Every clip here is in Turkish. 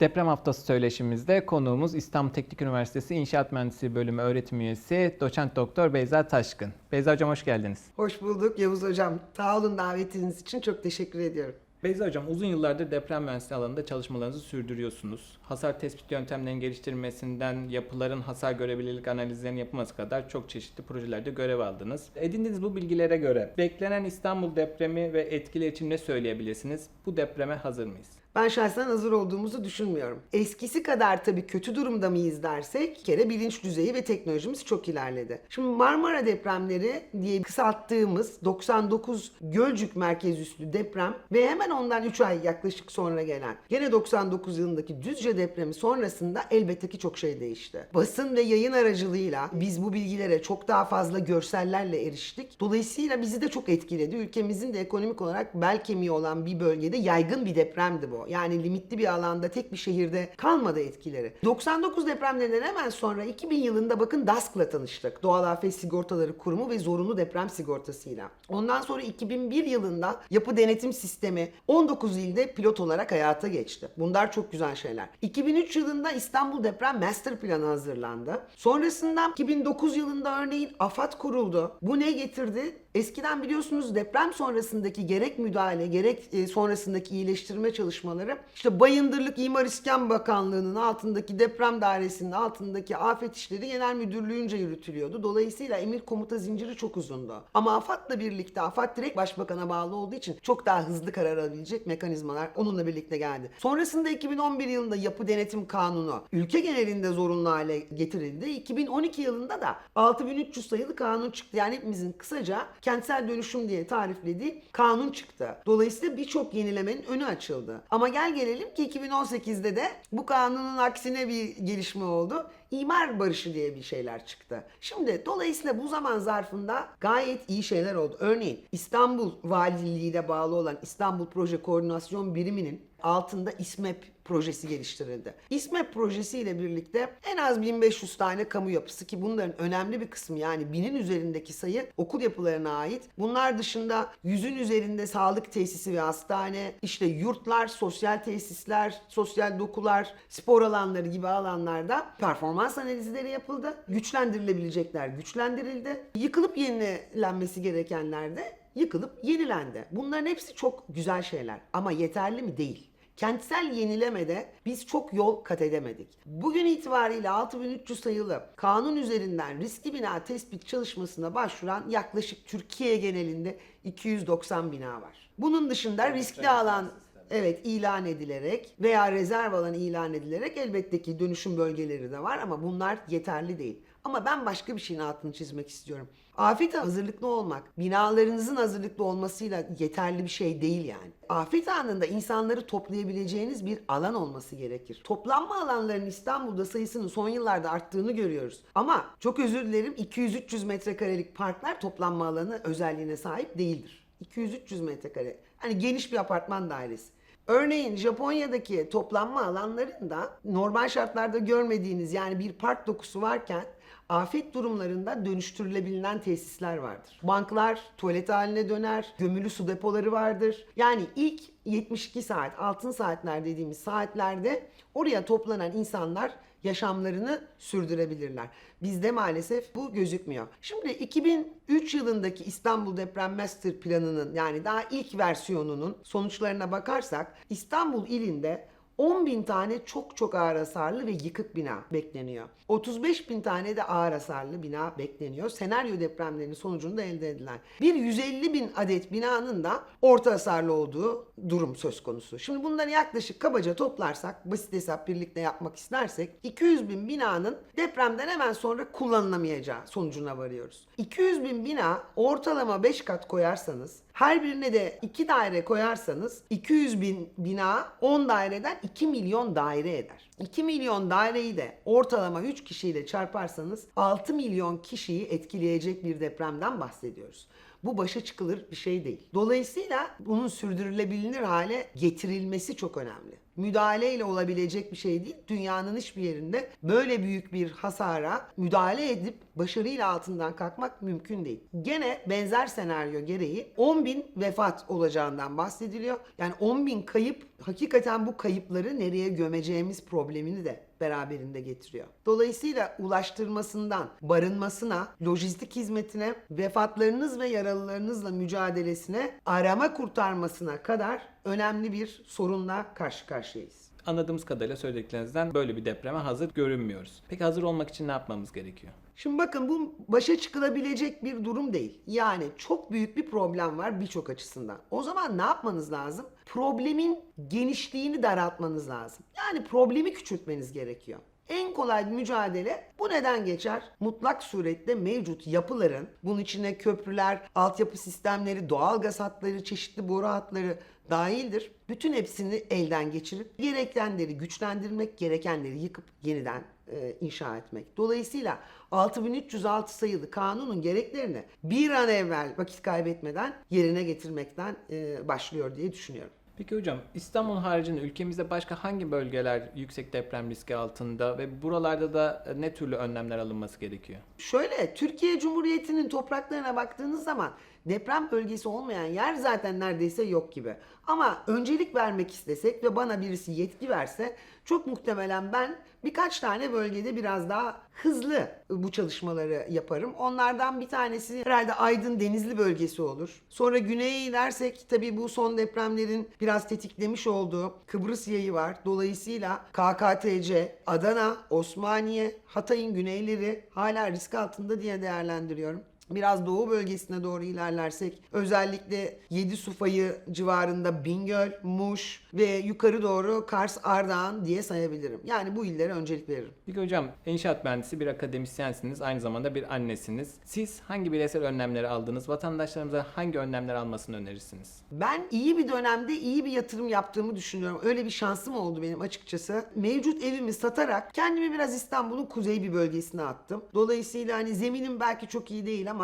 Deprem haftası söyleşimizde konuğumuz İstanbul Teknik Üniversitesi İnşaat Mühendisliği Bölümü öğretim üyesi doçent doktor Beyza Taşkın. Beyza hocam hoş geldiniz. Hoş bulduk Yavuz Hocam. Sağ olun davetiniz için çok teşekkür ediyorum. Beyza hocam uzun yıllardır deprem mühendisliği alanında çalışmalarınızı sürdürüyorsunuz. Hasar tespit yöntemlerinin geliştirilmesinden yapıların hasar görebilirlik analizlerinin yapılması kadar çok çeşitli projelerde görev aldınız. Edindiğiniz bu bilgilere göre beklenen İstanbul depremi ve etkileri için ne söyleyebilirsiniz? Bu depreme hazır mıyız? Ben şahsen hazır olduğumuzu düşünmüyorum. Eskisi kadar tabii kötü durumda mıyız dersek kere bilinç düzeyi ve teknolojimiz çok ilerledi. Şimdi Marmara depremleri diye kısalttığımız 99 Gölcük merkez üstü deprem ve hemen ondan 3 ay yaklaşık sonra gelen gene 99 yılındaki Düzce depremi sonrasında elbette ki çok şey değişti. Basın ve yayın aracılığıyla biz bu bilgilere çok daha fazla görsellerle eriştik. Dolayısıyla bizi de çok etkiledi. Ülkemizin de ekonomik olarak bel kemiği olan bir bölgede yaygın bir depremdi bu. Yani limitli bir alanda tek bir şehirde kalmadı etkileri. 99 depremlerinden hemen sonra 2000 yılında bakın DASK'la tanıştık. Doğal Afet Sigortaları Kurumu ve zorunlu deprem sigortasıyla. Ondan sonra 2001 yılında yapı denetim sistemi 19 ilde pilot olarak hayata geçti. Bunlar çok güzel şeyler. 2003 yılında İstanbul Deprem Master Planı hazırlandı. Sonrasında 2009 yılında örneğin AFAD kuruldu. Bu ne getirdi? Eskiden biliyorsunuz deprem sonrasındaki gerek müdahale gerek e, sonrasındaki iyileştirme çalışmaları işte Bayındırlık İmar İskan Bakanlığı'nın altındaki deprem dairesinin altındaki afet işleri genel müdürlüğünce yürütülüyordu. Dolayısıyla emir komuta zinciri çok uzundu. Ama AFAD'la birlikte AFAD direkt başbakana bağlı olduğu için çok daha hızlı karar alabilecek mekanizmalar onunla birlikte geldi. Sonrasında 2011 yılında yapı denetim kanunu ülke genelinde zorunlu hale getirildi. 2012 yılında da 6300 sayılı kanun çıktı. Yani hepimizin kısaca kentsel dönüşüm diye tariflediği kanun çıktı. Dolayısıyla birçok yenilemenin önü açıldı. Ama gel gelelim ki 2018'de de bu kanunun aksine bir gelişme oldu. İmar barışı diye bir şeyler çıktı. Şimdi dolayısıyla bu zaman zarfında gayet iyi şeyler oldu. Örneğin İstanbul Valiliği ile bağlı olan İstanbul Proje Koordinasyon Biriminin altında İSMEP projesi geliştirildi. İSMEP projesi ile birlikte en az 1500 tane kamu yapısı ki bunların önemli bir kısmı yani binin üzerindeki sayı okul yapılarına ait. Bunlar dışında yüzün üzerinde sağlık tesisi ve hastane, işte yurtlar, sosyal tesisler, sosyal dokular, spor alanları gibi alanlarda performans analizleri yapıldı. Güçlendirilebilecekler güçlendirildi. Yıkılıp yenilenmesi gerekenler de yıkılıp yenilendi. Bunların hepsi çok güzel şeyler ama yeterli mi? Değil. Kentsel yenilemede biz çok yol kat edemedik. Bugün itibariyle 6300 sayılı kanun üzerinden riskli bina tespit çalışmasına başvuran yaklaşık Türkiye genelinde 290 bina var. Bunun dışında riskli alan Evet ilan edilerek veya rezerv alan ilan edilerek elbette ki dönüşüm bölgeleri de var ama bunlar yeterli değil. Ama ben başka bir şeyin altını çizmek istiyorum. Afete hazırlıklı olmak, binalarınızın hazırlıklı olmasıyla yeterli bir şey değil yani. Afet anında insanları toplayabileceğiniz bir alan olması gerekir. Toplanma alanlarının İstanbul'da sayısının son yıllarda arttığını görüyoruz. Ama çok özür dilerim 200-300 metrekarelik parklar toplanma alanı özelliğine sahip değildir. 200-300 metrekare. Hani geniş bir apartman dairesi. Örneğin Japonya'daki toplanma alanlarında normal şartlarda görmediğiniz yani bir park dokusu varken afet durumlarında dönüştürülebilen tesisler vardır. Banklar tuvalet haline döner, gömülü su depoları vardır. Yani ilk 72 saat, altın saatler dediğimiz saatlerde oraya toplanan insanlar yaşamlarını sürdürebilirler. Bizde maalesef bu gözükmüyor. Şimdi 2003 yılındaki İstanbul Deprem Master Planı'nın yani daha ilk versiyonunun sonuçlarına bakarsak İstanbul ilinde 10 bin tane çok çok ağır hasarlı ve yıkık bina bekleniyor. 35 bin tane de ağır hasarlı bina bekleniyor. Senaryo depremlerinin sonucunda elde edilen. Bir 150 bin adet binanın da orta hasarlı olduğu durum söz konusu. Şimdi bunları yaklaşık kabaca toplarsak, basit hesap birlikte yapmak istersek 200 bin binanın depremden hemen sonra kullanılamayacağı sonucuna varıyoruz. 200 bin bina ortalama 5 kat koyarsanız her birine de 2 daire koyarsanız 200 bin bina 10 daireden 2 milyon daire eder. 2 milyon daireyi de ortalama 3 kişiyle çarparsanız 6 milyon kişiyi etkileyecek bir depremden bahsediyoruz. Bu başa çıkılır bir şey değil. Dolayısıyla bunun sürdürülebilir hale getirilmesi çok önemli. Müdahaleyle olabilecek bir şey değil. Dünyanın hiçbir yerinde böyle büyük bir hasara müdahale edip başarıyla altından kalkmak mümkün değil. Gene benzer senaryo gereği 10 bin vefat olacağından bahsediliyor. Yani 10 bin kayıp hakikaten bu kayıpları nereye gömeceğimiz problemini de beraberinde getiriyor. Dolayısıyla ulaştırmasından barınmasına, lojistik hizmetine, vefatlarınız ve yaralılarınızla mücadelesine, arama kurtarmasına kadar önemli bir sorunla karşı karşıyayız. Anladığımız kadarıyla söylediklerinizden böyle bir depreme hazır görünmüyoruz. Peki hazır olmak için ne yapmamız gerekiyor? Şimdi bakın bu başa çıkılabilecek bir durum değil. Yani çok büyük bir problem var birçok açısından. O zaman ne yapmanız lazım? Problemin genişliğini daraltmanız lazım. Yani problemi küçültmeniz gerekiyor. En kolay mücadele bu neden geçer? Mutlak surette mevcut yapıların, bunun içine köprüler, altyapı sistemleri, doğalgaz hatları, çeşitli boru hatları dahildir. Bütün hepsini elden geçirip gerekenleri güçlendirmek, gerekenleri yıkıp yeniden e, inşa etmek. Dolayısıyla 6306 sayılı kanunun gereklerini bir an evvel vakit kaybetmeden yerine getirmekten e, başlıyor diye düşünüyorum. Peki hocam İstanbul haricinde ülkemizde başka hangi bölgeler yüksek deprem riski altında ve buralarda da ne türlü önlemler alınması gerekiyor? Şöyle Türkiye Cumhuriyeti'nin topraklarına baktığınız zaman deprem bölgesi olmayan yer zaten neredeyse yok gibi. Ama öncelik vermek istesek ve bana birisi yetki verse çok muhtemelen ben birkaç tane bölgede biraz daha hızlı bu çalışmaları yaparım. Onlardan bir tanesi herhalde Aydın Denizli bölgesi olur. Sonra güneye inersek tabii bu son depremlerin biraz tetiklemiş olduğu Kıbrıs yayı var. Dolayısıyla KKTC, Adana, Osmaniye, Hatay'ın güneyleri hala risk altında diye değerlendiriyorum. Biraz doğu bölgesine doğru ilerlersek özellikle 7 Sufayı civarında Bingöl, Muş ve yukarı doğru Kars, Ardahan diye sayabilirim. Yani bu illere öncelik veririm. Peki hocam inşaat mühendisi bir akademisyensiniz aynı zamanda bir annesiniz. Siz hangi bireysel önlemleri aldınız? Vatandaşlarımıza hangi önlemler almasını önerirsiniz? Ben iyi bir dönemde iyi bir yatırım yaptığımı düşünüyorum. Öyle bir şansım oldu benim açıkçası. Mevcut evimi satarak kendimi biraz İstanbul'un kuzey bir bölgesine attım. Dolayısıyla hani zeminim belki çok iyi değil ama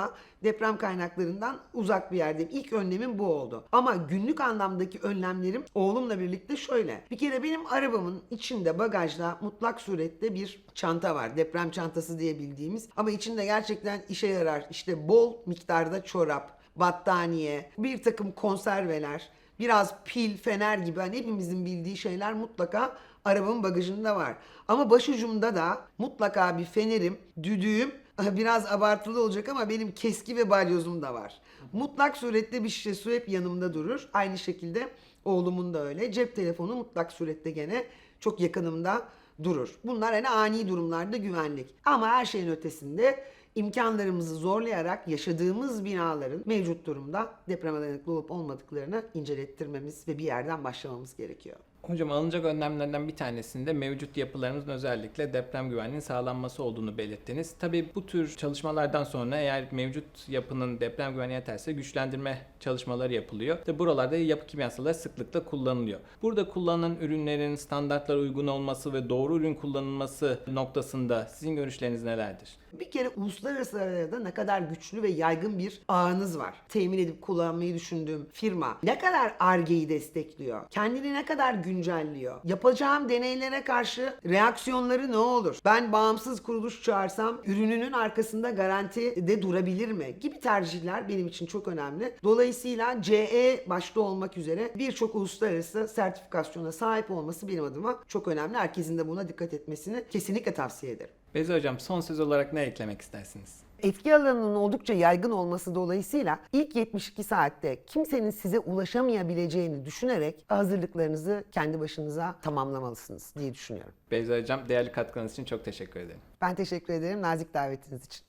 deprem kaynaklarından uzak bir yerdeyim. İlk önlemim bu oldu. Ama günlük anlamdaki önlemlerim oğlumla birlikte şöyle. Bir kere benim arabamın içinde bagajda mutlak surette bir çanta var. Deprem çantası diye bildiğimiz. Ama içinde gerçekten işe yarar. İşte bol miktarda çorap, battaniye, bir takım konserveler, biraz pil, fener gibi hani hepimizin bildiği şeyler mutlaka arabamın bagajında var. Ama başucumda da mutlaka bir fenerim, düdüğüm, biraz abartılı olacak ama benim keski ve balyozum da var. Mutlak surette bir şişe su hep yanımda durur. Aynı şekilde oğlumun da öyle. Cep telefonu mutlak surette gene çok yakınımda durur. Bunlar hani ani durumlarda güvenlik. Ama her şeyin ötesinde imkanlarımızı zorlayarak yaşadığımız binaların mevcut durumda depreme dayanıklı olup olmadıklarını incelettirmemiz ve bir yerden başlamamız gerekiyor. Hocam alınacak önlemlerden bir tanesinde mevcut yapılarımızın özellikle deprem güvenliğinin sağlanması olduğunu belirttiniz. Tabii bu tür çalışmalardan sonra eğer mevcut yapının deprem güvenliği yeterse güçlendirme çalışmaları yapılıyor. Ve buralarda yapı kimyasalları sıklıkla kullanılıyor. Burada kullanılan ürünlerin standartlara uygun olması ve doğru ürün kullanılması noktasında sizin görüşleriniz nelerdir? Bir kere uluslararası arada ne kadar güçlü ve yaygın bir ağınız var. Temin edip kullanmayı düşündüğüm firma ne kadar argeyi destekliyor? Kendini ne kadar güncelliyor? Yapacağım deneylere karşı reaksiyonları ne olur? Ben bağımsız kuruluş çağırsam ürününün arkasında garanti de durabilir mi? Gibi tercihler benim için çok önemli. Dolayısıyla CE başta olmak üzere birçok uluslararası sertifikasyona sahip olması benim adıma çok önemli. Herkesin de buna dikkat etmesini kesinlikle tavsiye ederim. Bezi Hocam son söz olarak ne eklemek istersiniz? Etki alanının oldukça yaygın olması dolayısıyla ilk 72 saatte kimsenin size ulaşamayabileceğini düşünerek hazırlıklarınızı kendi başınıza tamamlamalısınız diye düşünüyorum. Beyza Hocam değerli katkılarınız için çok teşekkür ederim. Ben teşekkür ederim nazik davetiniz için.